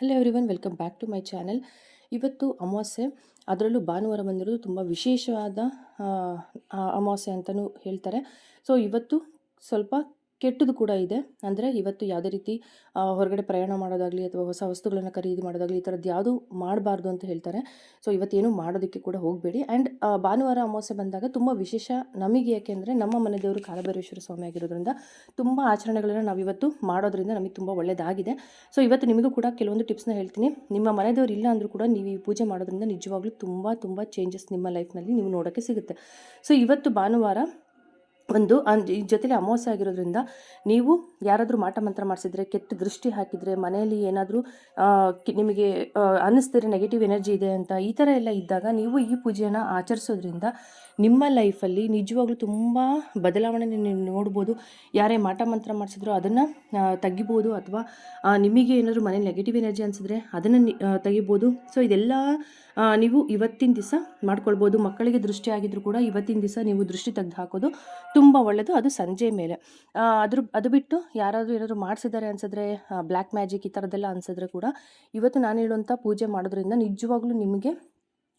Hello everyone welcome back to my channel ಇವತ್ತು ಅಮಾವಾಸ್ಯೆ, ಅದರಲ್ಲೂ ಭಾನುವಾರ ಬಂದಿರೋದು ತುಂಬ ವಿಶೇಷವಾದ ಅಮಾವಾಸ್ಯೆ ಅಂತಲೂ ಹೇಳ್ತಾರೆ. ಸೊ ಇವತ್ತು ಸ್ವಲ್ಪ ಕೆಟ್ಟದ್ದು ಕೂಡ ಇದೆ. ಅಂದರೆ ಇವತ್ತು ಯಾವುದೇ ರೀತಿ ಹೊರಗಡೆ ಪ್ರಯಾಣ ಮಾಡೋದಾಗಲಿ ಅಥವಾ ಹೊಸ ವಸ್ತುಗಳನ್ನು ಖರೀದಿ ಮಾಡೋದಾಗಲಿ ಈ ಥರದ್ದು ಯಾವುದು ಮಾಡಬಾರ್ದು ಅಂತ ಹೇಳ್ತಾರೆ. ಸೊ, ಇವತ್ತೇನು ಮಾಡೋದಕ್ಕೆ ಕೂಡ ಹೋಗಬೇಡಿ. ಆ್ಯಂಡ್ ಭಾನುವಾರ ಅಮಾವಾಸ್ಯೆ ಬಂದಾಗ ತುಂಬ ವಿಶೇಷ ನಮಗೆ ಯಾಕೆಂದರೆ ನಮ್ಮ ಮನೆ ದೇವರು ಕಾಲಭೈರೇಶ್ವರ ಸ್ವಾಮಿ ಆಗಿರೋದ್ರಿಂದ ತುಂಬ ಆಚರಣೆಗಳನ್ನು ನಾವು ಇವತ್ತು ಮಾಡೋದ್ರಿಂದ ನಮಗೆ ತುಂಬ ಒಳ್ಳೆಯದಾಗಿದೆ ಸೊ, ಇವತ್ತು ನಿಮಗೂ ಕೂಡ ಕೆಲವೊಂದು ಟಿಪ್ಸ್ನ ಹೇಳ್ತೀನಿ. ನಿಮ್ಮ ಮನೆ ದೇವರು ಇಲ್ಲ ಅಂದರೂ ಕೂಡ ನೀವು ಈ ಪೂಜೆ ಮಾಡೋದ್ರಿಂದ ನಿಜವಾಗ್ಲೂ ತುಂಬ ತುಂಬ ಚೇಂಜಸ್ ನಿಮ್ಮ ಲೈಫ್ನಲ್ಲಿ ನೀವು ನೋಡೋಕ್ಕೆ ಸಿಗುತ್ತೆ. ಸೊ, ಇವತ್ತು ಭಾನುವಾರ ಒಂದು ಜೊತೆಲಿ ಅಮಾವಾಸ್ಯೆ ಆಗಿರೋದ್ರಿಂದ ನೀವು ಯಾರಾದರೂ ಮಾಟ ಮಂತ್ರ ಮಾಡಿಸಿದ್ರೆ, ಕೆಟ್ಟ ದೃಷ್ಟಿ ಹಾಕಿದರೆ, ಮನೆಯಲ್ಲಿ ಏನಾದರೂ ನಿಮಗೆ ಅನ್ನಿಸ್ತಿರೋ ನೆಗೆಟಿವ್ ಎನರ್ಜಿ ಇದೆ ಅಂತ ಈ ಥರ ಎಲ್ಲ ಇದ್ದಾಗ ನೀವು ಈ ಪೂಜೆಯನ್ನು ಆಚರಿಸೋದ್ರಿಂದ ನಿಮ್ಮ ಲೈಫಲ್ಲಿ ನಿಜವಾಗ್ಲೂ ತುಂಬ ಬದಲಾವಣೆ ನೀವು ನೋಡ್ಬೋದು. ಯಾರೇ ಮಾಟ ಮಂತ್ರ ಮಾಡಿಸಿದ್ರು ಅದನ್ನು ತೆಗಿಬೋದು ಅಥವಾ ನಿಮಗೆ ಏನಾದರೂ ಮನೇಲಿ ನೆಗೆಟಿವ್ ಎನರ್ಜಿ ಅನಿಸಿದ್ರೆ ಅದನ್ನು ತೆಗಿಬೋದು. ಸೊ ಇದೆಲ್ಲ ನೀವು ಇವತ್ತಿನ ದಿವಸ ಮಾಡ್ಕೊಳ್ಬೋದು. ಮಕ್ಕಳಿಗೆ ದೃಷ್ಟಿ ಆಗಿದ್ರು ಕೂಡ ಇವತ್ತಿನ ದಿವಸ ನೀವು ದೃಷ್ಟಿ ತೆಗೆದು ಹಾಕೋದು ತುಂಬ ಒಳ್ಳೆಯದು ಅದು ಸಂಜೆ ಮೇಲೆ. ಅದ್ರ, ಅದು ಬಿಟ್ಟು ಯಾರಾದರೂ ಏನಾದರೂ ಮಾಡಿಸಿದ್ದಾರೆ ಅನ್ಸಿದ್ರೆ ಬ್ಲ್ಯಾಕ್ ಮ್ಯಾಜಿಕ್ ಈ ಥರದ್ದೆಲ್ಲ ಅನ್ಸಿದ್ರೆ ಕೂಡ ಇವತ್ತು ನಾನು ಹೇಳುವಂಥ ಪೂಜೆ ಮಾಡೋದ್ರಿಂದ ನಿಜವಾಗ್ಲೂ ನಿಮಗೆ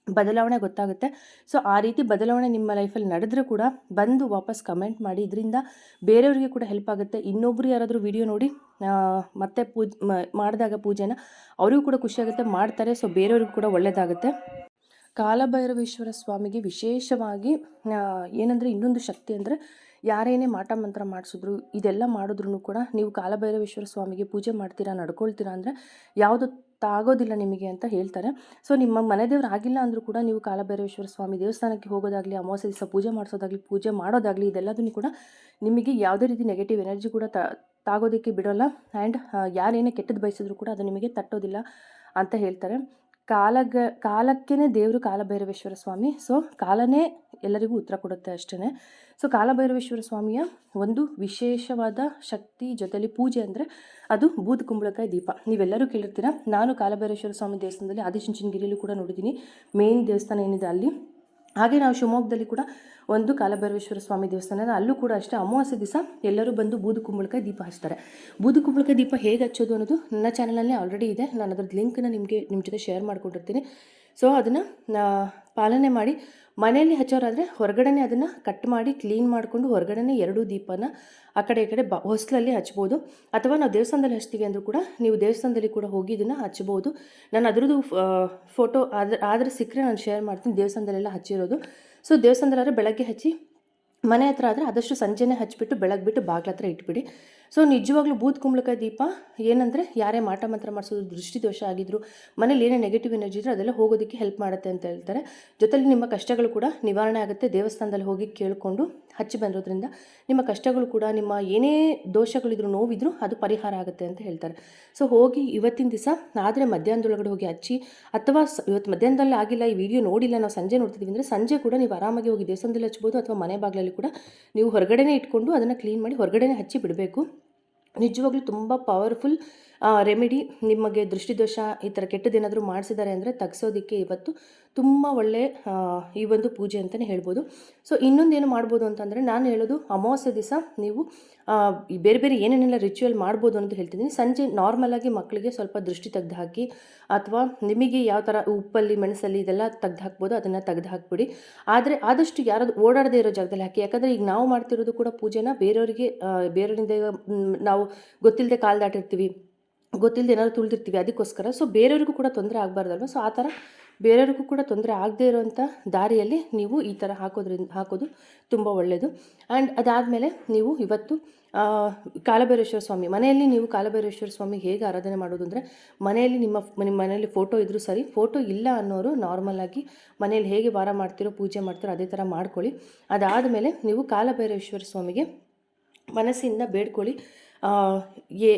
ಬದಲಾವಣೆ ಗೊತ್ತಾಗುತ್ತೆ. ಸೊ ಆ ರೀತಿ ಬದಲಾವಣೆ ನಿಮ್ಮ ಲೈಫಲ್ಲಿ ನಡೆದ್ರೆ ಕೂಡ ಬಂದು ವಾಪಸ್ ಕಮೆಂಟ್ ಮಾಡಿ. ಇದರಿಂದ ಬೇರೆಯವರಿಗೆ ಕೂಡ ಹೆಲ್ಪ್ ಆಗುತ್ತೆ. ಇನ್ನೊಬ್ಬರು ಯಾರಾದರೂ ವಿಡಿಯೋ ನೋಡಿ ಮತ್ತೆ ಪೂಜೆ ಮಾಡಿದಾಗ ಪೂಜೆನ ಅವರಿಗೂ ಕೂಡ ಖುಷಿಯಾಗುತ್ತೆ ಮಾಡ್ತಾರೆ ಸೊ ಬೇರೆಯವ್ರಿಗೂ ಕೂಡ ಒಳ್ಳೆಯದಾಗುತ್ತೆ ಕಾಲಭೈರವೇಶ್ವರ ಸ್ವಾಮಿಗೆ ವಿಶೇಷವಾಗಿ ಏನಂದರೆ ಇನ್ನೊಂದು ಶಕ್ತಿ ಅಂದರೆ ಯಾರೇನೇ ಮಾಟ ಮಂತ್ರ ಮಾಡಿಸಿದ್ರು, ಇದೆಲ್ಲ ಮಾಡಿದ್ರು ಕೂಡ ನೀವು ಕಾಲಭೈರವೇಶ್ವರ ಸ್ವಾಮಿಗೆ ಪೂಜೆ ಮಾಡ್ತೀರಾ, ನಡ್ಕೊಳ್ತೀರಾ ಅಂದರೆ ಯಾವುದು ತಾಗೋದಿಲ್ಲ ನಿಮಗೆ ಅಂತ ಹೇಳ್ತಾರೆ. ಸೊ ನಿಮ್ಮ ಮನೆ ದೇವ್ರು ಆಗಿಲ್ಲ ಅಂದರೂ ಕೂಡ ನೀವು ಕಾಲಭೈರವೇಶ್ವರ ಸ್ವಾಮಿ ದೇವಸ್ಥಾನಕ್ಕೆ ಹೋಗೋದಾಗಲಿ, ಅಮಾವಾಸ್ಯ ದಿವಸ ಪೂಜೆ ಮಾಡಿಸೋದಾಗಲಿ, ಪೂಜೆ ಮಾಡೋದಾಗಲಿ, ಇದೆಲ್ಲದನ್ನು ಕೂಡ ನಿಮಗೆ ಯಾವುದೇ ರೀತಿ ನೆಗೆಟಿವ್ ಎನರ್ಜಿ ಕೂಡ ತಾಗೋದಕ್ಕೆ ಬಿಡೋಲ್ಲ. ಆ್ಯಂಡ್ ಯಾರೇನೇ ಕೆಟ್ಟದ್ದು ಬಯಸಿದ್ರು ಕೂಡ ಅದು ನಿಮಗೆ ತಟ್ಟೋದಿಲ್ಲ ಅಂತ ಹೇಳ್ತಾರೆ. ಕಾಲಗ ಕಾಲಕ್ಕೇ ದೇವರು ಕಾಲಭೈರವೇಶ್ವರ ಸ್ವಾಮಿ ಸೊ ಕಾಲನೇ ಎಲ್ಲರಿಗೂ ಉತ್ತರ ಕೊಡುತ್ತೆ ಅಷ್ಟೇ ಸೊ ಕಾಲಭೈರವೇಶ್ವರ ಸ್ವಾಮಿಯ ಒಂದು ವಿಶೇಷವಾದ ಶಕ್ತಿ ಜೊತೆಲಿ ಪೂಜೆ ಅಂದರೆ ಅದು ಬೂದು ಕುಂಬಳಕಾಯಿ ದೀಪ. ನೀವೆಲ್ಲರೂ ಕೇಳಿರ್ತೀರ? ನಾನು ಕಾಲಭೈರವೇಶ್ವರ ಸ್ವಾಮಿ ದೇವಸ್ಥಾನದಲ್ಲಿ ಆದಿಚುಂಚನಗಿರಿಯಲ್ಲೂ ಕೂಡ ನೋಡಿದ್ದೀನಿ. ಮೇನ್ ದೇವಸ್ಥಾನ ಏನಿದೆ ಅಲ್ಲಿ? ಹಾಗೆ ನಾವು ಶಿವಮೊಗ್ಗದಲ್ಲಿ ಕೂಡ ಒಂದು ಕಾಲಭೈರವೇಶ್ವರ ಸ್ವಾಮಿ ದೇವಸ್ಥಾನ. ಅಲ್ಲೂ ಕೂಡ ಅಷ್ಟೇ ಅಮಾವಾಸ್ಯೆ ದಿವಸ ಎಲ್ಲರೂ ಬಂದು ಬೂದು ಕುಂಬಳಕಾಯಿ ದೀಪ ಹಚ್ತಾರೆ ಬೂದು ಕುಂಬಳಕಾಯಿ ದೀಪ ಹೇಗೆ ಹಚ್ಚೋದು ಅನ್ನೋದು ನನ್ನ ಚಾನಲಲ್ಲೇ ಆಲ್ರೆಡಿ ಇದೆ ನಾನು ಅದ್ರದ್ದು ಲಿಂಕ್ನ ನಿಮಗೆ ನಿಮ್ಮ ಜೊತೆ ಶೇರ್ ಮಾಡ್ಕೊಂಡಿರ್ತೀನಿ ಸೊ ಅದನ್ನು ಪಾಲನೆ ಮಾಡಿ ಮನೆಯಲ್ಲಿ ಹಚ್ಚೋರಾದರೆ ಹೊರಗಡೆನೇ ಅದನ್ನು ಕಟ್ ಮಾಡಿ ಕ್ಲೀನ್ ಮಾಡಿಕೊಂಡು ಹೊರಗಡೆನೇ ಎರಡೂ ದೀಪನ ಆ ಕಡೆ ಈ ಕಡೆ ಬ ಹೊಸ್ಲಲ್ಲಿ ಹಚ್ಬೋದು. ಅಥವಾ ನಾವು ದೇವಸ್ಥಾನದಲ್ಲಿ ಹಚ್ತೀವಿ ಅಂದರೂ ಕೂಡ ನೀವು ದೇವಸ್ಥಾನದಲ್ಲಿ ಕೂಡ ಹೋಗಿ ಇದನ್ನು ಹಚ್ಬೋದು. ನಾನು ಅದರದ್ದು ಫೋಟೋ ಆದ್ರೆ, ಆದರೆ ಸಿಕ್ಕರೆ ನಾನು ಶೇರ್ ಮಾಡ್ತೀನಿ. ದೇವಸ್ಥಾನದಲ್ಲೆಲ್ಲ ಹಚ್ಚಿರೋದು. ಸೊ ದೇವಸ್ಥಾನದಲ್ಲಾದರೆ ಬೆಳಗ್ಗೆ ಹಚ್ಚಿ ಮನೆ ಹತ್ರ ಆದರೆ ಆದಷ್ಟು ಸಂಜೆನೇ ಹಚ್ಚಿಬಿಟ್ಟು ಬೆಳಗ್ಗೆ ಬಿಟ್ಟು ಬಾಗ್ಲ ಹತ್ರ ಇಟ್ಬಿಡಿ. ಸೊ ನಿಜವಾಗ್ಲೂ ಬೂತ್ ಕುಂಬಳಕಾಯಿ ದೀಪ ಏನಂದರೆ ಯಾರೇ ಮಾಟ ಮಂತ್ರ ಮಾಡಿಸೋದು, ದೃಷ್ಟಿದೋಷ ಆಗಿದ್ರು, ಮನೇಲಿ ಏನೇ ನೆಗೆಟಿವ್ ಎನರ್ಜಿ ಇದ್ರೆ ಅದೆಲ್ಲ ಹೋಗೋದಕ್ಕೆ ಹೆಲ್ಪ್ ಮಾಡುತ್ತೆ ಅಂತ ಹೇಳ್ತಾರೆ. ಜೊತೆಲಿ ನಿಮ್ಮ ಕಷ್ಟಗಳು ಕೂಡ ನಿವಾರಣೆ ಆಗುತ್ತೆ. ದೇವಸ್ಥಾನದಲ್ಲಿ ಹೋಗಿ ಕೇಳಿಕೊಂಡು ಹಚ್ಚಿ ಬಂದಿರೋದ್ರಿಂದ ನಿಮ್ಮ ಕಷ್ಟಗಳು ಕೂಡ ನಿಮ್ಮ ಏನೇ ದೋಷಗಳಿದ್ರು, ನೋವಿದ್ರು ಅದು ಪರಿಹಾರ ಆಗುತ್ತೆ ಅಂತ ಹೇಳ್ತಾರೆ. ಸೊ ಹೋಗಿ ಇವತ್ತಿನ ದಿವಸ, ಆದರೆ ಮಧ್ಯಾಹ್ನದೊಳಗಡೆ ಹೋಗಿ ಹಚ್ಚಿ, ಅಥವಾ ಇವತ್ತು ಮಧ್ಯಾಹ್ನದಲ್ಲಿ ಆಗಿಲ್ಲ, ಈ ವಿಡಿಯೋ ನೋಡಿಲ್ಲ, ನಾವು ಸಂಜೆ ನೋಡ್ತಿದ್ದೀವಿ ಅಂದರೆ ಸಂಜೆ ಕೂಡ ನೀವು ಆರಾಮಾಗಿ ಹೋಗಿ ದೇವಸ್ಥಾನದಲ್ಲಿ ಹಚ್ಬೋದು, ಅಥವಾ ಮನೆ ಬಾಗಿಲಲ್ಲಿ ಕೂಡ ನೀವು ಹೊರಗಡೆನೇ ಇಟ್ಕೊಂಡು ಅದನ್ನು ಕ್ಲೀನ್ ಮಾಡಿ ಹೊರಗಡೆನೇ ಹಚ್ಚಿ ಬಿಡಬೇಕು. ನಿಜವಾಗ್ಲೂ ತುಂಬ ಪವರ್ಫುಲ್ ರೆಮಿಡಿ ನಿಮಗೆ ದೃಷ್ಟಿದೋಷ ಈ ಥರ ಕೆಟ್ಟದೇನಾದರೂ ಮಾಡಿಸಿದ್ದಾರೆ ಅಂದರೆ ತಗ್ಸೋದಕ್ಕೆ ಇವತ್ತು ತುಂಬ ಒಳ್ಳೆ ಈ ಒಂದು ಪೂಜೆ ಅಂತಲೇ ಹೇಳ್ಬೋದು. ಸೊ ಇನ್ನೊಂದೇನು ಮಾಡ್ಬೋದು ಅಂತಂದರೆ ನಾನು ಹೇಳೋದು ಅಮಾವಾಸ್ಯೆ ದಿವಸ ನೀವು ಬೇರೆ ಬೇರೆ ಏನೇನೆಲ್ಲ ರಿಚುವಲ್ ಮಾಡ್ಬೋದು ಅಂತ ಹೇಳ್ತಿದ್ದೀನಿ. ಸಂಜೆ ನಾರ್ಮಲಾಗಿ ಮಕ್ಕಳಿಗೆ ಸ್ವಲ್ಪ ದೃಷ್ಟಿ ತೆಗೆದು ಹಾಕಿ ಅಥವಾ ನಿಮಗೆ ಯಾವ ಥರ ಉಪ್ಪಲ್ಲಿ, ಮೆಣಸಲ್ಲಿ ಇದೆಲ್ಲ ತೆಗ್ದು ಹಾಕ್ಬೋದು ಅದನ್ನು ತೆಗ್ದು ಹಾಕ್ಬಿಡಿ ಆದರೆ ಆದಷ್ಟು ಯಾರಾದ್ರು ಓಡಾಡದೇ ಇರೋ ಜಾಗದಲ್ಲಿ ಹಾಕಿ, ಯಾಕಂದರೆ ಈಗ ನಾವು ಮಾಡ್ತಿರೋದು ಕೂಡ ಪೂಜೆನ ಬೇರೆಯವರಿಗೆ ಬೇರೆಯವರಿಂದ ನಾವು ಗೊತ್ತಿಲ್ಲದೆ ಕಾಲು ದಾಟಿರ್ತೀವಿ ಗೊತ್ತಿಲ್ಲದೆ ಏನಾದ್ರು ತುಳಿದಿರ್ತೀವಿ, ಅದಕ್ಕೋಸ್ಕರ. ಸೊ ಬೇರೆಯವ್ರಿಗೂ ಕೂಡ ತೊಂದರೆ ಆಗಬಾರ್ದಲ್ವ? ಸೊ ಆ ಥರ ಬೇರೆಯವ್ರಿಗೂ ಕೂಡ ತೊಂದರೆ ಆಗದೇ ಇರೋವಂಥ ದಾರಿಯಲ್ಲಿ ನೀವು ಈ ಥರ ಹಾಕೋದ್ರಿಂದ, ಹಾಕೋದು ತುಂಬ ಒಳ್ಳೆಯದು ಆ್ಯಂಡ್ ಅದಾದಮೇಲೆ ನೀವು ಇವತ್ತು ಕಾಲಭೈರೇಶ್ವರ ಸ್ವಾಮಿ, ಮನೆಯಲ್ಲಿ ನೀವು ಕಾಲಭೈರೇಶ್ವರ ಸ್ವಾಮಿ ಹೇಗೆ ಆರಾಧನೆ ಮಾಡೋದು ಅಂದರೆ, ಮನೆಯಲ್ಲಿ ನಿಮ್ಮ ನಿಮ್ಮ ಮನೆಯಲ್ಲಿ ಫೋಟೋ ಇದ್ದರೂ ಸರಿ ಫೋಟೋ ಇಲ್ಲ ಅನ್ನೋರು ನಾರ್ಮಲಾಗಿ ಮನೆಯಲ್ಲಿ ಹೇಗೆ ವಾರ ಮಾಡ್ತಿರೋ, ಪೂಜೆ ಮಾಡ್ತಿರೋ ಅದೇ ಥರ ಮಾಡ್ಕೊಳ್ಳಿ. ಅದಾದಮೇಲೆ ನೀವು ಕಾಲಭೈರೇಶ್ವರ ಸ್ವಾಮಿಗೆ ಮನಸ್ಸಿಂದ ಬೇಡ್ಕೊಳ್ಳಿ. ಏ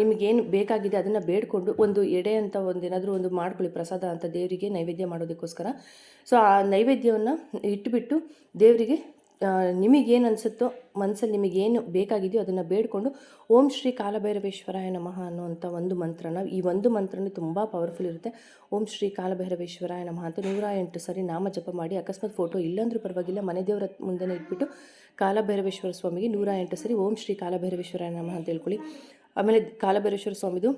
ನಿಮಗೇನು ಬೇಕಾಗಿದೆ ಅದನ್ನು ಬೇಡಿಕೊಂಡು ಒಂದು ಎಡೆ ಅಂತ ಒಂದು ಏನಾದರೂ ಒಂದು ಮಾಡ್ಕೊಳ್ಳಿ ಪ್ರಸಾದ ಅಂತ ದೇವರಿಗೆ ನೈವೇದ್ಯ ಮಾಡೋದಕ್ಕೋಸ್ಕರ. ಸೊ ಆ ನೈವೇದ್ಯವನ್ನು ಇಟ್ಟುಬಿಟ್ಟು ದೇವರಿಗೆ ನಿಮಗೇನು ಅನಿಸುತ್ತೋ ಮನಸ್ಸಲ್ಲಿ ನಿಮಗೇನು ಬೇಕಾಗಿದೆಯೋ ಅದನ್ನು ಬೇಡಿಕೊಂಡು ಓಂ ಶ್ರೀ ಕಾಲಭೈರವೇಶ್ವರಾಯ ನಮಃ ಅನ್ನುವಂಥ ಒಂದು ಮಂತ್ರನ, ಈ ಒಂದು ಮಂತ್ರನೇ ತುಂಬ ಪವರ್ಫುಲ್ ಇರುತ್ತೆ. ಓಂ ಶ್ರೀ ಕಾಲಭೈರವೇಶ್ವರಾಯ ನಮಃ ಅಂತ ನೂರ ಎಂಟು ಸರಿ ನಾಮ ಜಪ ಮಾಡಿ, ಅಕಸ್ಮಾತ್ ಫೋಟೋ ಇಲ್ಲಾಂದರೂ ಪರವಾಗಿಲ್ಲ ಮನೆ ದೇವರ ಮುಂದೆನೇ ಇಟ್ಬಿಟ್ಟು ಕಾಲಭೈರವೇಶ್ವರ ಸ್ವಾಮಿಗೆ ನೂರ ಎಂಟು ಸರಿ ಓಂ ಶ್ರೀ ಕಾಲಭೈರವೇಶ್ವರಾಯ ನಮಃ ಅಂತ ಹೇಳ್ಕೊಳ್ಳಿ. ಆಮೇಲೆ ಕಾಲಭೈರೇಶ್ವರ ಸ್ವಾಮಿದು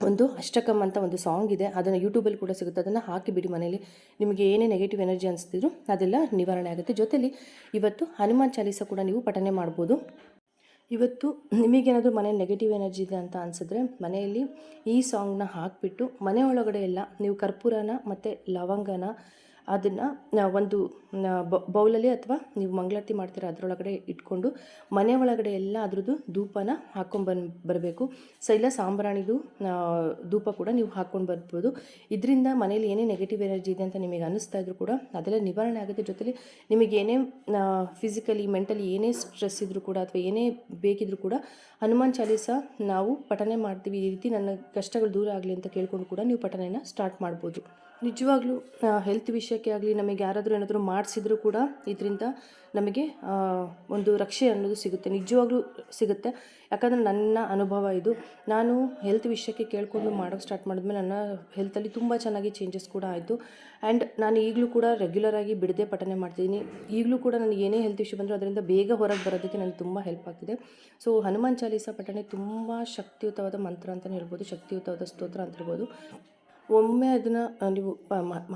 ಒಂದು ಅಷ್ಟಕಂ ಅಂತ ಒಂದು ಸಾಂಗ್ ಇದೆ. ಅದನ್ನು ಯೂಟ್ಯೂಬಲ್ಲಿ ಕೂಡ ಸಿಗುತ್ತೆ. ಅದನ್ನು ಹಾಕಿಬಿಡಿ ಮನೆಯಲ್ಲಿ. ನಿಮಗೆ ಏನೇ ನೆಗೆಟಿವ್ ಎನರ್ಜಿ ಅನಿಸ್ತಿದ್ರು ಅದೆಲ್ಲ ನಿವಾರಣೆ ಆಗುತ್ತೆ. ಜೊತೆಲಿ ಇವತ್ತು ಹನುಮಾನ್ ಚಾಲೀಸ ಕೂಡ ನೀವು ಪಠನೆ ಮಾಡ್ಬೋದು. ಇವತ್ತು ನಿಮಗೇನಾದರೂ ಮನೆ ನೆಗೆಟಿವ್ ಎನರ್ಜಿ ಇದೆ ಅಂತ ಅನಿಸಿದ್ರೆ ಮನೆಯಲ್ಲಿ ಈ ಸಾಂಗ್ನ ಹಾಕಿಬಿಟ್ಟು ಮನೆ ಒಳಗಡೆ ಎಲ್ಲ ನೀವು ಕರ್ಪೂರನ ಮತ್ತು ಲವಂಗನ ಅದನ್ನು ಒಂದು ಬೌಲಲ್ಲಿ ಅಥವಾ ನೀವು ಮಂಗಳಾರತಿ ಮಾಡ್ತೀರ ಅದರೊಳಗಡೆ ಇಟ್ಕೊಂಡು ಮನೆ ಒಳಗಡೆ ಎಲ್ಲ ಅದ್ರದ್ದು ಧೂಪನ ಹಾಕ್ಕೊಂಬಂದು ಬರಬೇಕು. ಸೊ ಇಲ್ಲ ಸಾಂಬ್ರಾಣಿದು ಧೂಪ ಕೂಡ ನೀವು ಹಾಕ್ಕೊಂಡು ಬರ್ಬೋದು. ಇದರಿಂದ ಮನೇಲಿ ಏನೇ ನೆಗೆಟಿವ್ ಎನರ್ಜಿ ಇದೆ ಅಂತ ನಿಮಗೆ ಅನ್ನಿಸ್ತಾ ಇದ್ರು ಕೂಡ ಅದೆಲ್ಲ ನಿವಾರಣೆ ಆಗುತ್ತೆ. ಜೊತೆಲಿ ನಿಮಗೆ ಏನೇ ಫಿಸಿಕಲಿ ಮೆಂಟಲಿ ಏನೇ ಸ್ಟ್ರೆಸ್ ಇದ್ದರೂ ಕೂಡ ಅಥವಾ ಏನೇ ಬೇಕಿದ್ರೂ ಕೂಡ ಹನುಮಾನ್ ಚಾಲೀಸ ನಾವು ಪಠನೆ ಮಾಡ್ತೀವಿ. ಈ ರೀತಿ ನನ್ನ ಕಷ್ಟಗಳು ದೂರ ಆಗಲಿ ಅಂತ ಕೇಳ್ಕೊಂಡು ಕೂಡ ನೀವು ಪಠನೆಯನ್ನು ಸ್ಟಾರ್ಟ್ ಮಾಡ್ಬೋದು. ನಿಜವಾಗ್ಲೂ ಹೆಲ್ತ್ ವಿಷಯಕ್ಕೆ ಆಗಲಿ, ನಮಗೆ ಯಾರಾದರೂ ಏನಾದರೂ ಮಾಡಿಸಿದ್ರು ಕೂಡ ಇದರಿಂದ ನಮಗೆ ಒಂದು ರಕ್ಷೆ ಅನ್ನೋದು ಸಿಗುತ್ತೆ. ನಿಜವಾಗ್ಲೂ ಸಿಗುತ್ತೆ. ಯಾಕಂದರೆ ನನ್ನ ಅನುಭವ ಇದು. ನಾನು ಹೆಲ್ತ್ ವಿಷಯಕ್ಕೆ ಕೇಳ್ಕೊಂಡು ಮಾಡೋಕ್ಕೆ ಸ್ಟಾರ್ಟ್ ಮಾಡಿದ್ಮೇಲೆ ನನ್ನ ಹೆಲ್ತಲ್ಲಿ ತುಂಬ ಚೆನ್ನಾಗಿ ಚೇಂಜಸ್ ಕೂಡ ಆಯಿತು. ಆ್ಯಂಡ್ ನಾನು ಈಗಲೂ ಕೂಡ ರೆಗ್ಯುಲರಾಗಿ ಬಿಡದೆ ಪಠನೆ ಮಾಡ್ತಿದ್ದೀನಿ. ಈಗಲೂ ಕೂಡ ನನಗೆ ಏನೇ ಹೆಲ್ತ್ ಇಶ್ಯೂ ಬಂದರೂ ಅದರಿಂದ ಬೇಗ ಹೊರಗೆ ಬರೋದಕ್ಕೆ ನನಗೆ ತುಂಬ ಹೆಲ್ಪ್ ಆಗ್ತಿದೆ. ಸೊ ಹನುಮಾನ್ ಚಾಲೀಸ ಪಠನೆ ತುಂಬ ಶಕ್ತಿಯುತವಾದ ಮಂತ್ರ ಅಂತಲೇ ಹೇಳ್ಬೋದು, ಶಕ್ತಿಯುತವಾದ ಸ್ತೋತ್ರ ಅಂತ ಹೇಳ್ಬೋದು. ಒಮ್ಮೆ ಅದನ್ನು ನೀವು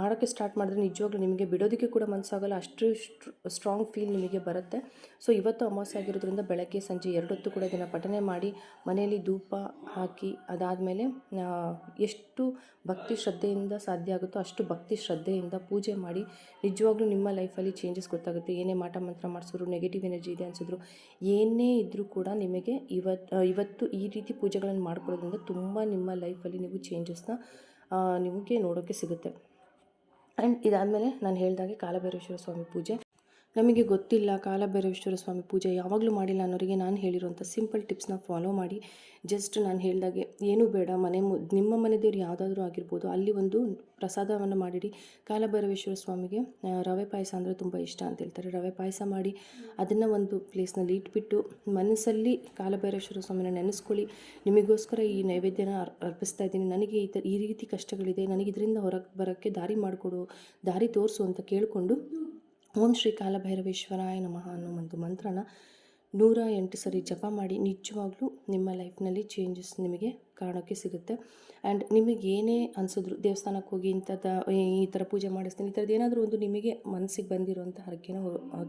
ಮಾಡೋಕ್ಕೆ ಸ್ಟಾರ್ಟ್ ಮಾಡಿದ್ರೆ ನಿಜವಾಗ್ಲೂ ನಿಮಗೆ ಬಿಡೋದಕ್ಕೆ ಕೂಡ ಮನಸ್ಸಾಗಲ್ಲ, ಅಷ್ಟು ಸ್ಟ್ರಾಂಗ್ ಫೀಲ್ ನಿಮಗೆ ಬರುತ್ತೆ. ಸೊ ಇವತ್ತು ಅಮಾವಾಸ್ಯೆ ಆಗಿರೋದ್ರಿಂದ ಬೆಳಗ್ಗೆ ಸಂಜೆ ಎರಡೊತ್ತು ಕೂಡ ಇದನ್ನು ಪಠನೆ ಮಾಡಿ, ಮನೆಯಲ್ಲಿ ಧೂಪ ಹಾಕಿ, ಅದಾದಮೇಲೆ ಎಷ್ಟು ಭಕ್ತಿ ಶ್ರದ್ಧೆಯಿಂದ ಸಾಧ್ಯ ಆಗುತ್ತೋ ಅಷ್ಟು ಭಕ್ತಿ ಶ್ರದ್ಧೆಯಿಂದ ಪೂಜೆ ಮಾಡಿ, ನಿಜವಾಗ್ಲೂ ನಿಮ್ಮ ಲೈಫಲ್ಲಿ ಚೇಂಜಸ್ ಗೊತ್ತಾಗುತ್ತೆ. ಏನೇ ಮಾಟ ಮಂತ್ರ ಮಾಡಿಸಿದ್ರು ನೆಗೆಟಿವ್ ಎನರ್ಜಿ ಇದೆ ಅನಿಸಿದ್ರು, ಏನೇ ಇದ್ದರೂ ಕೂಡ ನಿಮಗೆ ಇವತ್ತು ಇವತ್ತು ಈ ರೀತಿ ಪೂಜೆಗಳನ್ನು ಮಾಡ್ಕೊಳ್ಳೋದ್ರಿಂದ ತುಂಬ ನಿಮ್ಮ ಲೈಫಲ್ಲಿ ನೀವು ಚೇಂಜಸ್ನ ನಿಮಗೆ ನೋಡೋಕ್ಕೆ ಸಿಗುತ್ತೆ. ಆ್ಯಂಡ್ ಇದಾದಮೇಲೆ ನಾನು ಹೇಳಿದಾಗೆ ಕಾಲಭೈರೇಶ್ವರ ಸ್ವಾಮಿ ಪೂಜೆ. ನಮಗೆ ಗೊತ್ತಿಲ್ಲ ಕಾಲಭೈರವೇಶ್ವರ ಸ್ವಾಮಿ ಪೂಜೆ ಯಾವಾಗಲೂ ಮಾಡಿಲ್ಲ ಅನ್ನೋರಿಗೆ ನಾನು ಹೇಳಿರುವಂಥ ಸಿಂಪಲ್ ಟಿಪ್ಸ್ನ ಫಾಲೋ ಮಾಡಿ. ಜಸ್ಟ್ ನಾನು ಹೇಳಿದಾಗೆ ಏನೂ ಬೇಡ, ಮನೆ ಮು, ನಿಮ್ಮ ಮನೆ ದೇವ್ರು ಯಾವುದಾದ್ರೂ ಆಗಿರ್ಬೋದು, ಅಲ್ಲಿ ಒಂದು ಪ್ರಸಾದವನ್ನು ಮಾಡಿಡಿ. ಕಾಲಭೈರವೇಶ್ವರ ಸ್ವಾಮಿಗೆ ರವೆ ಪಾಯಸ ಅಂದರೆ ತುಂಬ ಇಷ್ಟ ಅಂತ ಹೇಳ್ತಾರೆ. ರವೆ ಪಾಯಸ ಮಾಡಿ ಅದನ್ನು ಒಂದು ಪ್ಲೇಸ್ನಲ್ಲಿ ಇಟ್ಬಿಟ್ಟು ಮನಸ್ಸಲ್ಲಿ ಕಾಲಭೈರವೇಶ್ವರ ಸ್ವಾಮಿನ ನೆನೆಸ್ಕೊಳ್ಳಿ. ನಿಮಗೋಸ್ಕರ ಈ ನೈವೇದ್ಯನ ಅರ್ಪಿಸ್ತಾ ಇದ್ದೀನಿ. ನನಗೆ ಈ ಥರ ಈ ರೀತಿ ಕಷ್ಟಗಳಿದೆ. ನನಗೆ ಇದರಿಂದ ಹೊರಗೆ, ಬರೋಕ್ಕೆ ದಾರಿ ಮಾಡಿಕೊಡು, ದಾರಿ ತೋರಿಸು ಅಂತ ಕೇಳಿಕೊಂಡು ಓಂ ಶ್ರೀ ಕಾಲಭೈರವೇಶ್ವರಾಯ ನಮಃ ಅನ್ನೋ ಒಂದು ಮಂತ್ರನ ನೂರ ಎಂಟು ಸರಿ ಜಪ ಮಾಡಿ ನಿಜವಾಗ್ಲೂ ನಿಮ್ಮ ಲೈಫ್ನಲ್ಲಿ ಚೇಂಜಸ್ ನಿಮಗೆ ಕಾಣೋಕ್ಕೆ ಸಿಗುತ್ತೆ. ಆ್ಯಂಡ್ ನಿಮಗೆ ಏನೇ ಅನಿಸಿದ್ರು, ದೇವಸ್ಥಾನಕ್ಕೆ ಹೋಗಿ ಇಂಥದ್ದು, ಈ ಥರ ಪೂಜೆ ಮಾಡಿಸ್ತೀನಿ, ಈ ಥರದ್ದು ಏನಾದರೂ ಒಂದು ನಿಮಗೆ ಮನಸ್ಸಿಗೆ ಬಂದಿರುವಂಥ ಹರಕೆನ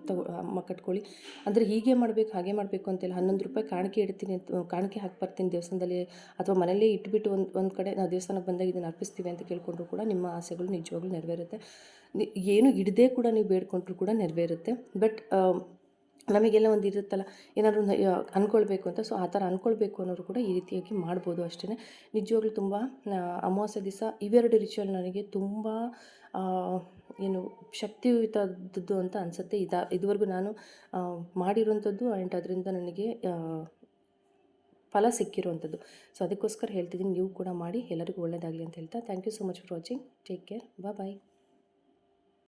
ತಗೊ ಕಟ್ಕೊಳ್ಳಿ. ಅಂದರೆ ಹೀಗೆ ಮಾಡಬೇಕು, ಹಾಗೆ ಮಾಡಬೇಕು ಅಂತೇಳಿ ಹನ್ನೊಂದು ರೂಪಾಯಿ ಕಾಣಿಕೆ ಇಡ್ತೀನಿ ಅಂತ, ಕಾಣಿಕೆ ಹಾಕಿ ಬರ್ತೀನಿ ದೇವಸ್ಥಾನದಲ್ಲಿ ಅಥವಾ ಮನೆಯಲ್ಲೇ ಇಟ್ಬಿಟ್ಟು ಒಂದು ಒಂದು ಕಡೆ ನಾವು ದೇವಸ್ಥಾನಕ್ಕೆ ಬಂದಾಗ ಇದನ್ನು ಅರ್ಪಿಸ್ತೀವಿ ಅಂತ ಕೇಳಿಕೊಂಡ್ರು ಕೂಡ ನಿಮ್ಮ ಆಸೆಗಳು ನಿಜವಾಗ್ಲೂ ನೆರವೇರುತ್ತೆ. ಏನು ಇಡದೇ ಕೂಡ ನೀವು ಬೇಡ್ಕೊಂಡ್ರು ಕೂಡ ನೆರವೇರುತ್ತೆ. ಬಟ್ ನಮಗೆಲ್ಲ ಒಂದು ಇರುತ್ತಲ್ಲ, ಏನಾದರೂ ಅಂದ್ಕೊಳ್ಬೇಕು ಅಂತ. ಸೊ ಆ ಥರ ಅಂದ್ಕೊಳ್ಬೇಕು ಅನ್ನೋರು ಕೂಡ ಈ ರೀತಿಯಾಗಿ ಮಾಡ್ಬೋದು ಅಷ್ಟೇ ನಿಜವಾಗ್ಲೂ ತುಂಬ ಅಮಾವಾಸ್ಯ ದಿವಸ ಇವೆರಡು ರಿಚುವಲ್ ನನಗೆ ತುಂಬ ಏನು ಶಕ್ತಿಯುತದ್ದು ಅಂತ ಅನಿಸುತ್ತೆ. ಇದಾ, ಇದುವರೆಗೂ ನಾನು ಮಾಡಿರುವಂಥದ್ದು ಆ್ಯಂಡ್ ಅದರಿಂದ ನನಗೆ ಫಲ ಸಿಕ್ಕಿರುವಂಥದ್ದು. ಸೊ ಅದಕ್ಕೋಸ್ಕರ ಹೇಳ್ತಿದ್ದೀನಿ, ನೀವು ಕೂಡ ಮಾಡಿ. ಎಲ್ಲರಿಗೂ ಒಳ್ಳೆಯದಾಗಲಿ ಅಂತ ಹೇಳ್ತಾ thank you so much for watching take care bye